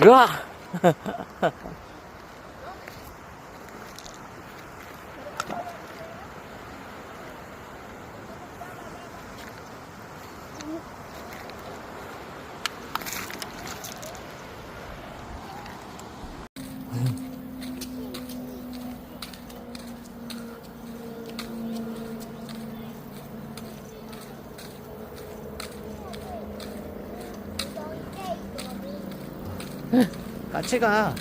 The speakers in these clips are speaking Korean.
으 아! 같이 가.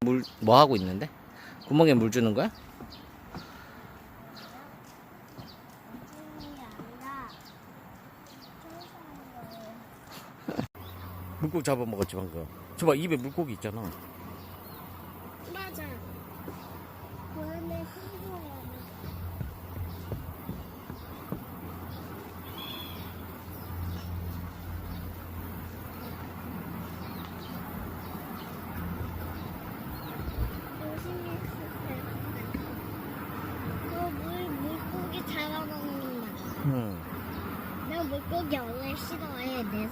물, 뭐 하고 있는데? 구멍에 물 주는 거야? 물고기 잡아먹었지, 방금. 저봐, 입에 물고기 있잖아. 맞아. 원래 흥분해. 물 물고기 잡아먹는 맛. 응. 나 물고기 원래 싫어해. 내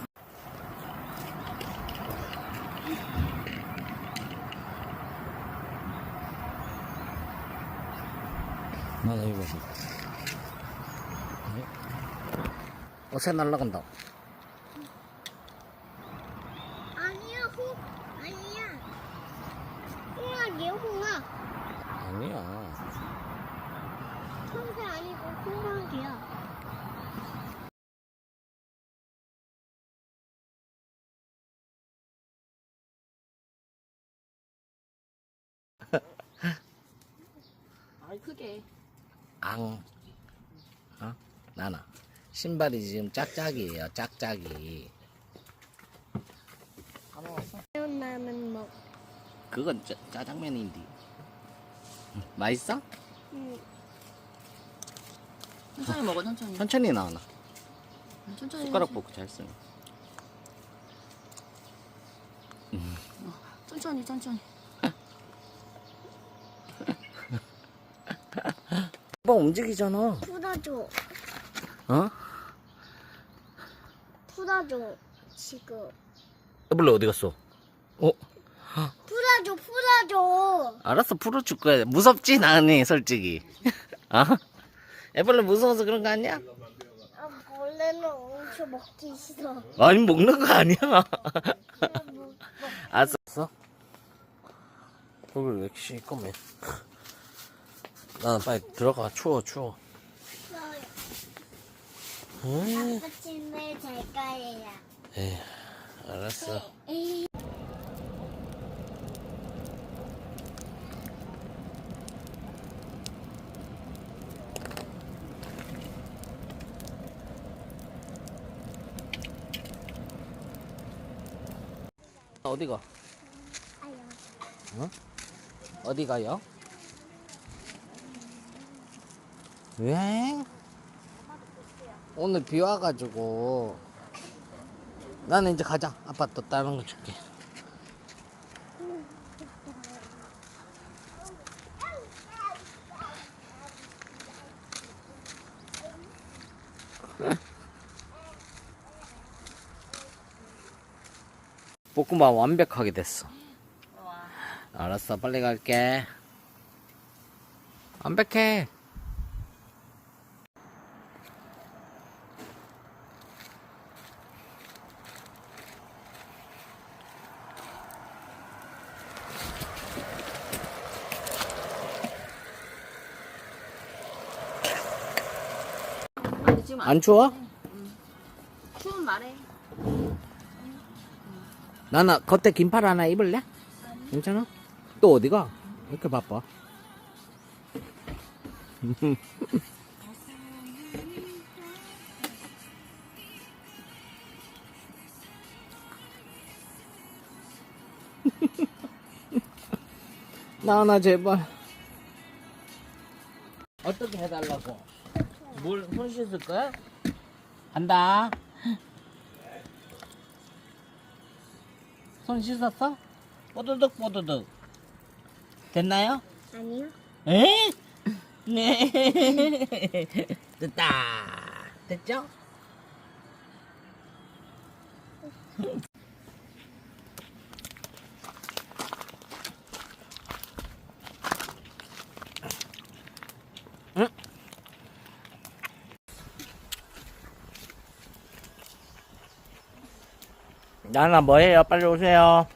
나나 이거 봐. 어, 새 날라간다. 아니야, 홍 아니야. 홍학이야, 홍학. 아니야. 청새 아니고 홍학이야. 아이 크게 앙. 어? 나나. 신발이 지금 짝짝이에요, 짝짝이. 다 먹었어? 라면 먹. 그건 짜, 짜장면인데. 맛있어? 응. 천천히 먹어 천천히 천천히 나와나. 천천히 숟가락 천천히. 보고 잘 쓰네. 천천히 천천히 오빠 움직이잖아. 풀어줘. 어? 풀어줘. 지금. 애벌레 어디 갔어? 어? 풀어줘, 풀어줘. 알았어, 풀어줄 거야. 무섭지, 나는, 솔직히. 어? 애벌레 무서워서 그런 거 아니야? 아, 원래는 엄청 먹기 싫어. 아니, 먹는 거 아니야. 그냥 먹- 알았어. 여기 왜 이렇게 시꺼매? 나는 빨리 들어가. 추워, 추워. 먹어요. 응? 아침에 잘 거예요. 에이, 알았어. 에이. 어디 가? 아유. 어디 가요? 왜? 오늘 비 와가지고 나는 이제 가자. 아빠 또 다른 거 줄게. 볶음밥 완벽하게 됐어. 알았어, 빨리 갈게. 완벽해. 안안 추워? 추운 말해 나나 겉에 긴팔 하나 입을래? 괜찮아? 또 어디가? 왜 이렇게 바빠? 나나 제발 어떻게 해달라고? 물손 씻을 거야? 간다 손 씻었어? 뽀드득 뽀드득 됐나요? 아니요. 에? 네 됐다 됐죠? 나나 뭐해요? 빨리 오세요.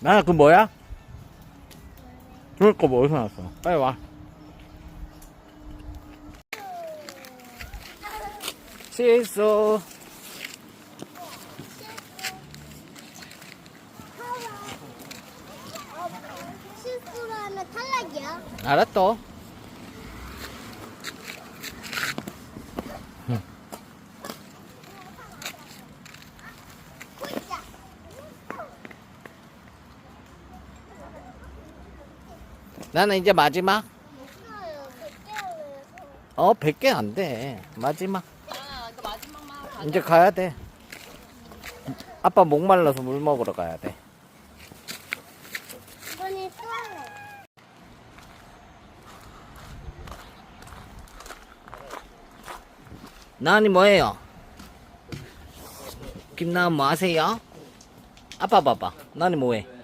나나 그 뭐야? 그럴 거 뭐 어디서 났어? 빨리 와. 실수. 실수로 하면 탈락이야. 알았어. 나는 이제 마지막. 없어요. 어, 100개 안 돼. 마지막. 아 마지막만 가자 이제 가야 돼. 아빠 목말라서 물 먹으러 가야 돼. 이번에 또 하네. 나은이 뭐해요? 김나은 뭐 하세요? 아빠 봐봐. 나은이 뭐해?